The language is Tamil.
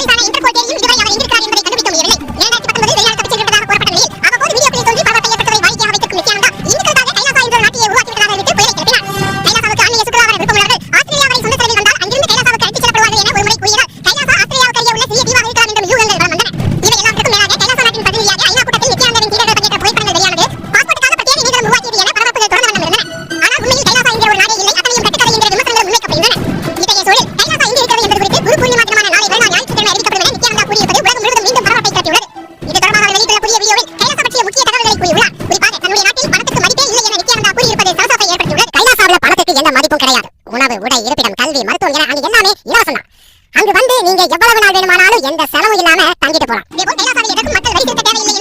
போலீஸ் ஆனா இன்டர்போல் தேடி உணவு உடை இருப்பிடம் கல்வி மருத்துவம் என அங்கு எல்லாமே இலவசம் தான். அங்கு வந்து நீங்க எவ்வளவு நாள் வேணுமானாலும் எந்த செலவும் இல்லாம தங்கிட்டு போலாம். மக்கள் வரி தேவையில்லை